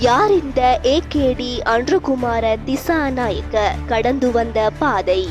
யார் இந்த ஏகேடி அன்றுகுமார திசாநாயக்க கடந்து வந்த பாதை?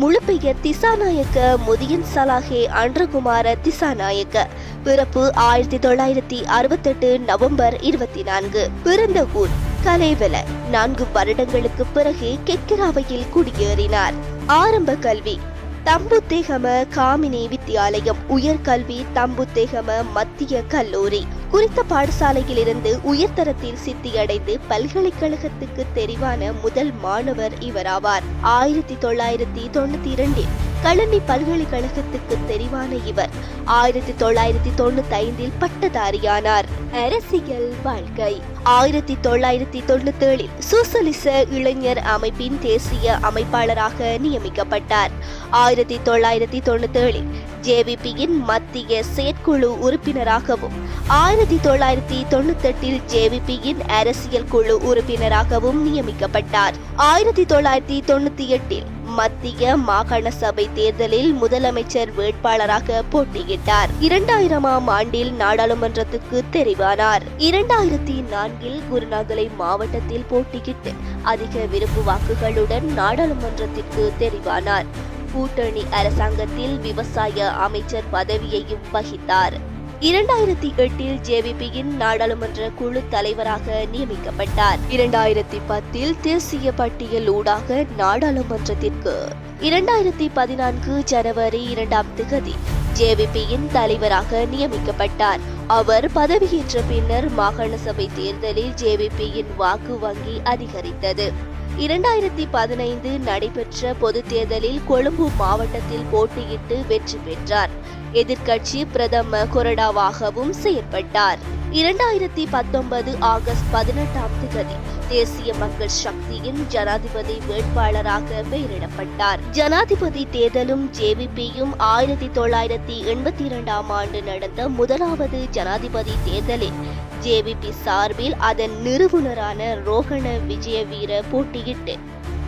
முழுப்பெயர் திசாநாயக்க முதியன் சலாஹே அன்றகுமார திசாநாயக்க. பிறப்பு ஆயிரத்தி தொள்ளாயிரத்தி அறுபத்தெட்டு நவம்பர் இருபத்தி நான்கு பிறந்த ஊர் கலைவல. நான்கு வருடங்களுக்கு பிறகு கெக்கிராவையில் குடியேறினார். ஆரம்ப கல்வி தம்புத்தேகம காமினி வித்தியாலயம் உயர்கல்வி தம்புத்தேகம மத்திய கல்லூரி. குறித்த பாடசாலையிலிருந்து உயர்தரத்தில் சித்தியடைந்து பல்கலைக்கழகத்துக்கு தெரிவான முதல் மாணவர் இவராவார். ஆயிரத்தி தொள்ளாயிரத்தி தொண்ணூத்தி இரண்டில் கழனி பல்கலைக்கழகத்துக்கு தெரிவான இவர். ஆயிரத்தி தொள்ளாயிரத்தி தொண்ணூத்தி ஐந்தில் பட்டதாரியானார். அரசியல் வாழ்க்கை. ஆயிரத்தி தொள்ளாயிரத்தி தொண்ணூத்தி ஏழில் சோசலிச இளைஞர் அமைப்பின் தேசிய அமைப்பாளராக நியமிக்கப்பட்டார். ஆயிரத்தி தொள்ளாயிரத்தி தொண்ணூத்தி ஏழில் ஜேவிபியின் மத்திய செயற்குழு உறுப்பினராகவும் ஆயிரத்தி தொள்ளாயிரத்தி தொண்ணூத்தி எட்டில் ஜேவிபியின் அரசியல் குழு உறுப்பினராகவும் நியமிக்கப்பட்டார். ஆயிரத்தி தொள்ளாயிரத்தி தொண்ணூத்தி எட்டில் மத்திய மாகாண சபை தேர்தலில் முதலமைச்சர் வேட்பாளராக போட்டியிட்டார். இரண்டாயிரமாம் ஆண்டில் நாடாளுமன்றத்துக்கு தெரிவானார். இரண்டாயிரத்தி நான்கில் குருநாகலை மாவட்டத்தில் போட்டியிட்டு அதிக விருப்பு வாக்குகளுடன் நாடாளுமன்றத்திற்கு தெரிவானார். கூட்டணி அரசாங்கத்தில் விவசாய அமைச்சர் பதவியையும் வகித்தார். இரண்டாயிரத்தி எட்டில் ஜேவிபியின் நாடாளுமன்ற குழு தலைவராக நியமிக்கப்பட்டார். இரண்டாயிரத்தி பத்தில் தேசிய பட்டியல் ஊடாக நாடாளுமன்றத்திற்கு. இரண்டாயிரத்தி பதினான்கு ஜனவரி இரண்டாம் திகதி ஜேவிபியின் தலைவராக நியமிக்கப்பட்டார். அவர் பதவியேற்ற பின்னர் மாகாண சபை தேர்தலில் ஜேவிபியின் வாக்கு வங்கி அதிகரித்தது. இரண்டாயிரத்தி பதினைந்து நடைபெற்ற பொதுத் தேர்தலில் கொழும்பு மாவட்டத்தில் போட்டியிட்டு வெற்றி பெற்றார். எதிர்க்கட்சி பிரதம கொறடாவாகவும் செயற்பட்டார். இரண்டாயிரத்தி பத்தொன்பது ஆகஸ்ட் பதினெட்டாம் தேதி தேசிய மக்கள் சக்தியின் ஜனாதிபதி வேட்பாளராக பெயரிடப்பட்டார். ஜனாதிபதி தேர்தலும் ஜேவிபியும் ஆயிரத்தி தொள்ளாயிரத்தி எண்பத்தி இரண்டாம் ஆண்டு நடந்த முதலாவது ஜனாதிபதி தேர்தலில் ஜேவிபி சார்பில் அதன் நிறுவனரான ரோகண விஜயவீர போட்டியிட்டு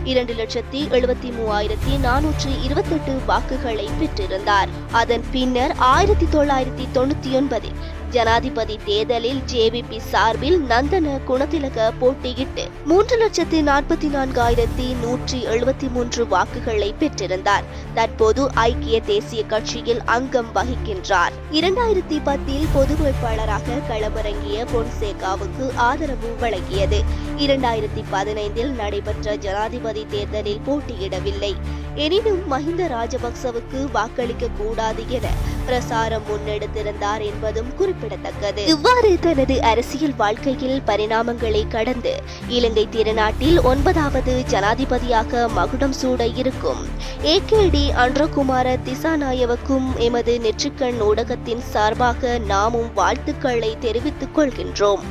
இரண்டு லட்சத்தி எழுபத்தி மூவாயிரத்தி நானூற்றி இருபத்தெட்டு வாக்குகளை பெற்றிருந்தார். அதன் பின்னர் ஆயிரத்தி தொள்ளாயிரத்தி தொண்ணூத்தி ஒன்பதில் ஜனாதிபதி தேர்தலில் ஜேவிபி சார்பில் நந்தன குணத்திலக போட்டியிட்டு மூன்று லட்சத்தி நாற்பத்தி நான்காயிரத்தி நூற்றி எழுபத்தி மூன்று வாக்குகளை பெற்றிருந்தார். தற்போது ஐக்கிய தேசிய கட்சியில் அங்கம் வகிக்கின்றார். இரண்டாயிரத்தி பத்தில் பொது வேட்பாளராக களமிறங்கிய பொன்சேகாவுக்கு ஆதரவு வழங்கியது. இரண்டாயிரத்தி பதினைந்தில் நடைபெற்ற ஜனாதிபதி தேர்தலில் போட்டியிடவில்லை. எனினும் மஹிந்த ராஜபக்சவுக்கு வாக்களிக்க கூடாது என பிரசாரம் முன்னெடுத்திருந்தார் என்பதும் குறிப்பிடத்தக்கது. இவ்வாறு தனது அரசியல் வாழ்க்கையில் பரிணாமங்களை கடந்து இலங்கை திருநாட்டில் ஒன்பதாவது ஜனாதிபதியாக மகுடம் சூட இருக்கும். ஏகேடி அன்றகுமார திசாநாயவுக்கும் எமது நெற்றிக்கண் ஊடகத்தின் சார்பாக நாமும் வாழ்த்துக்களை தெரிவித்துக் கொள்கின்றோம்.